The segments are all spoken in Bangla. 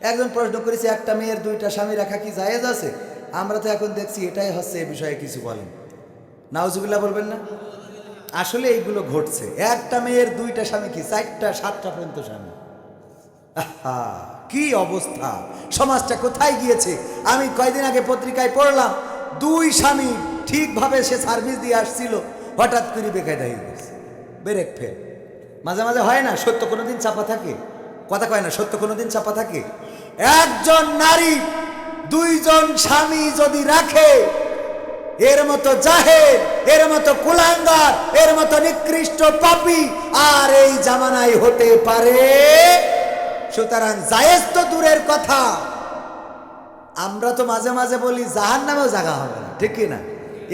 একজন প্রশ্ন করেছে, একটা মেয়ের দুইটা স্বামী রাখা কি জায়েজ আছে? আমরা তো এখন দেখছি এটাই হচ্ছে এ বিষয়ে কিছু বলেন। নাউজুবিল্লাহ বলবেন না? আসলে এইগুলো ঘটছে। একটা মেয়ের দুইটা স্বামী কি? চারটা, সাতটা পর্যন্ত স্বামী। কি অবস্থা? সমাজটা কোথায় গিয়েছে? আমি কয়দিন আগে পত্রিকায় পড়লাম, দুই স্বামী ঠিকভাবে সে সার্ভিস দিয়ে আসছিল, হঠাৎ করে বেকায়দা হয়ে গেছে। Brake fail. মাঝে মাঝে হয় না, সত্য কোনোদিন চাপা থাকে? কথা কয় না, সত্য কোনোদিন চাপা থাকে? একজন নারী, দুইজন স্বামী যদি রাখে, এর মতো জাহের এর মতো কুলাঙ্গার, এর মতো নিকৃষ্ট পাপি আর এই জামানায় হতে পারে? সুতরাং জায়েজ তো দূরের কথা। আমরা তো মাঝে মাঝে বলি জাহান নামেও জায়গা হবে না, ঠিক না?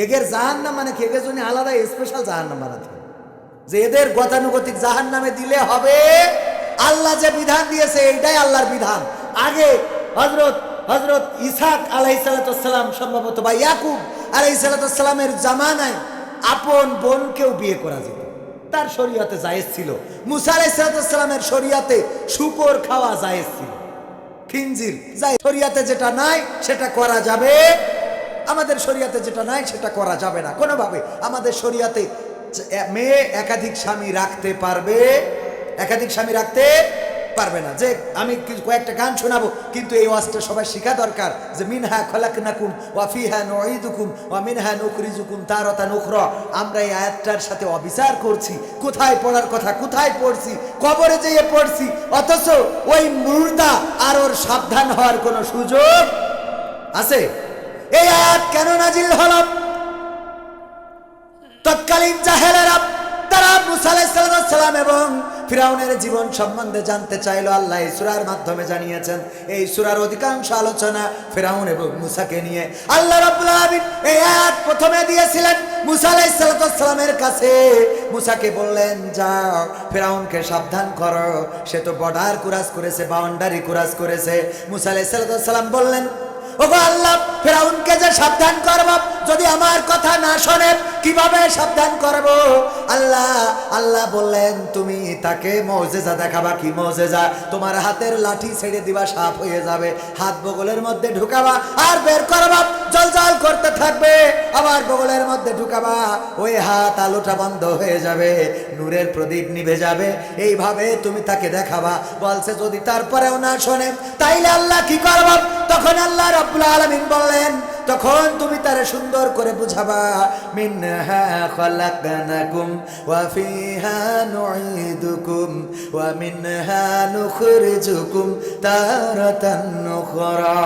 এগের জাহান নাম মানে কি? জন্য আলাদা স্পেশাল জাহান নাম বানাতে যে এদের গতানুগতিক জাহান নামে দিলে হবে, আল্লাহ যে বিধান দিয়েছে, এইটাই আল্লাহর বিধান। আগে হজরত হজরত ইসাক আলাই সালাতাম সম্ভবত বা ইয়াকুব আলাই সালাতামের জামানায় আপন বোনকেও বিয়ে করা যেত। তার শরীয়তে জায়েজ ছিল। মুসা আলাই সালাতামের শরীয়তে শুকর খাওয়া জায়েজ ছিল। খিঞ্জির যাই শরিয়াতে যেটা নাই, সেটা করা যাবে। আমাদের শরিয়াতে যেটা নাই, সেটা করা যাবে না। কোনোভাবে আমাদের শরিয়াতে মেয়ে একাধিক স্বামী রাখতে পারবে। একাধিক স্বামী রাখতে পারবে না। যে আমি কয়েকটা গান শোনাবো, কিন্তু এই ওয়াজটা সবাই শেখা দরকার। যে মিনহা খলাকনাকুম ওয়া ফিহা নুঈদুকুম ওয়া মিনহা নুখরিজুকুম তারাতান উখরা। আমরা এই আয়াতটার সাথে অবিচার করছি। কোথায় পড়ার কথা? কোথায় পড়ছি? কবরে যেয়ে পড়ছি। অথচ ওই মুর্দা আর ওর সাবধান হওয়ার কোনো সুযোগ আছে? এই আয়াত কেন নাজিল হল? তৎকালীন জাহেলেরা তারা মুসা সালাম এবং ফিরাউনের জীবন সম্বন্ধে জানতে চাইলো আল্লাহ এই সূরার মাধ্যমে জানিয়েছেন, এই সূরার অধিকাংশ আলোচনা ফিরাউন এবং মুসাকে নিয়ে। আল্লাহ রাব্বুল আলামিন এই আয়াত প্রথমে দিয়েছিলেন, মুসা আলাইহিস কাছে। মুসাকে বললেন, যাও, ফেরাউনকে সাবধান করো, সে তো বর্ডার কুরাস করেছে, বাউন্ডারি কুরাস করেছে। মুসা আলাইহিস সালাম বললেন ওগো আল্লাহ, ফেরাউনকে যে সাবধান করব, যদি আমার কথা না শোনে, কীভাবে সাবধান করব? আল্লাহ আল্লাহ বললেন, তুমি তাকে মৌজেজা দেখাবা, কি মৌজেজা? তোমার হাতের লাঠি ছেড়ে দিবা সাপ হয়ে যাবে। হাত বগলের মধ্যে ঢুকাবা আর বের করবা। জল জল করতে থাকবে। আবার বগলের মধ্যে ঢুকাবা, ওই হাত আলোটা বন্ধ হয়ে যাবে, নূরের প্রদীপ নিভে যাবে। এইভাবে তুমি তাকে দেখাবা, বলছে যদি তারপরেও না শোনে, তাইলে আল্লাহ কি করব? তখন আল্লাহ রাব্বুল আলামিন বললেন, তখন তুমি তারে সুন্দর করে বুঝাবা, মিনহা খালাকনাকুম, ওয়া ফিহা নুঈদুকুম, ওয়া মিনহা নুখরিজুকুম তারাতান নুখরা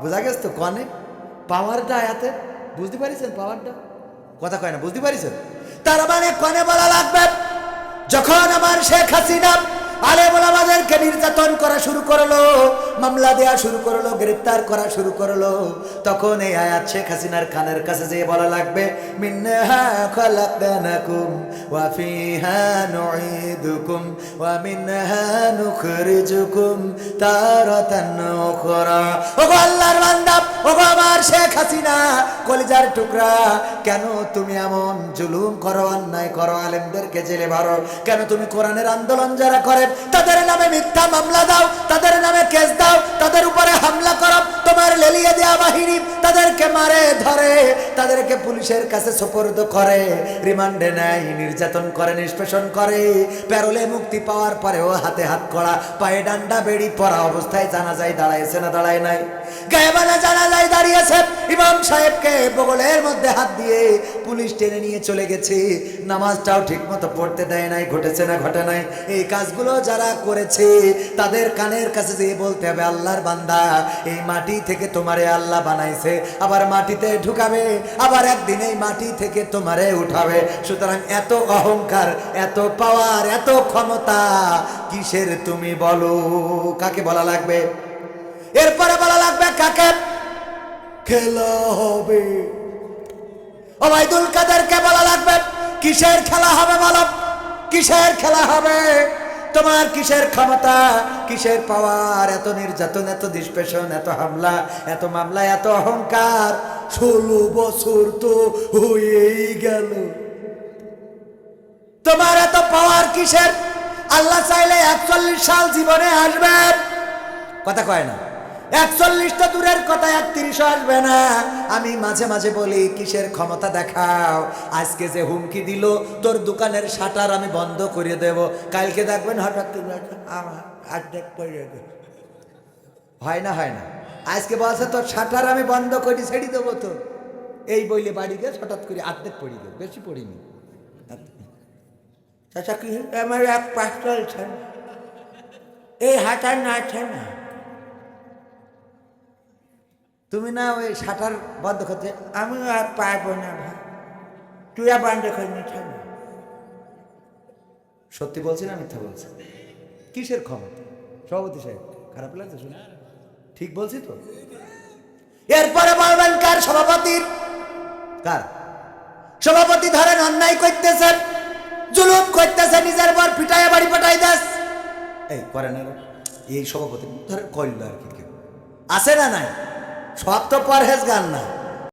বুঝা গেছে তো কনে? পাওয়ারটা আয়াতে বুঝতে পারিছেন পাওয়ারটা? কথা কয় না, বুঝতে পারিছেন? তার মানে কনে বলা লাগবে, যখন আমার শেখ হাসিনা আলে আমাদেরকে নির্যাতন করা শুরু করল, মামলা দেয়া শুরু করল, গ্রেপ্তার করা শুরু করল, তখন এই আয়াত শেখ হাসিনার খানের কাছে যেয়ে বলা লাগবে আল্লাহর আমার শেখ হাসিনা, কলিজার টুকরা, কেন তুমি এমন জুলুম করো, অন্যায় করো, আলেমদেরকে জেলে ভরো? কেন তুমি কোরআনের আন্দোলন যারা করেন তাদের নামে মিথ্যা মামলা দাও, তাদের নামে কেস দাও, তাদের উপরে হামলা করো? তোমার লেলিয়ে দেয়া বাহিনী তাদেরকে মারে, ধরে, তাদেরকে পুলিশের কাছে সোপর্দ করে, রিমান্ডে নেয়, নির্যাতন করে, নিষ্পেষণ করে। প্যারোলে মুক্তি পাওয়ার পরেও হাতে হাত করা পায়ে ডান্ডা বেড়ি পরা অবস্থায় জানা যায় দাঁড়াইছে না দাঁড়ায় নাই। গায়েবানা জানা যায় দাঁড়িয়েছে ইমাম সাহেবকে, বগলের মধ্যে হাত দিয়ে পুলিশ টেনে নিয়ে চলে গেছে। নামাজটাও ঠিক মতো পড়তে দেয় নাই, ঘটেছে না ঘটে নাই। এই কাজগুলো যারা করেছে, তাদের কানের কাছে যেয়ে বলতে হবে, আল্লাহর বান্দা, এই মাটি থেকে তোমারে আল্লাহ বানাইছে। আবার মাটিতে ঢুকাবে, আবার একদিন এই মাটি থেকে তোমারে উঠাবে। সুতরাং এত অহংকার, এত পাওয়ার এত ক্ষমতা কিসের তুমি বলো? কাকে বলা লাগবে? এরপরে বলা লাগবে কাকে? খেলা হবে। ওবায়দুল কাদেরকে বলা লাগবে, কিসের খেলা হবে বলো? কিসের খেলা হবে? তোমার কিসের ক্ষমতা? কিসের পাওয়ার এত নির্যাতন, এত নিষ্পেষণ এত হামলা, এত মামলা, এত অহংকার। ষোলো বছর তো হয়েই গেল। তোমার এত পাওয়ার কিসের? আল্লাহ চাইলে একচল্লিশ সাল জীবনে আসবেন। কথা কয় না। একচল্লিশটা দূরের কথা একত্রিশ আসবে না। আমি মাঝে মাঝে বলি, কিসের ক্ষমতা দেখাও? আজকে যে হুমকি দিল, তোর দোকানের শাটার আমি বন্ধ করে দেব। কালকে দেখবেন হঠাৎ অর্ধেক পড়ে হয় না হয় না। আজকে বলছে, তোর শাটার আমি বন্ধ করি ছেড়ে দেবো তো। এই বইলে বাড়ি গিয়ে হঠাৎ করে অর্ধেক পড়ি দেব বেশি পড়িনি। কি, আমার এক পাশ চলছে না। এই হাঁটার নাচছে না তুমি না ওই শাটার বন্ধ করতে আমি আর পারব না ভাই। তুই আর বান্ধে করে নিচ্ছে সত্যি বলছি না, মিথ্যা বলছি? কিসের ক্ষমতা সভাপতি সাহেব, খারাপ লাগছে শুনে? ঠিক বলছি তো? এরপরে বলবেন কার সভাপতির? কার? সভাপতি ধরেন অন্যায় করতেছেন, জুলুম করতেছে নিজের পর পিটায় বাড়ি পাঠাই দাস। এই করে না এই সভাপতি ধরে কইল আর কি কেউ আছে না নাই? সব তো পরহেজ গান না।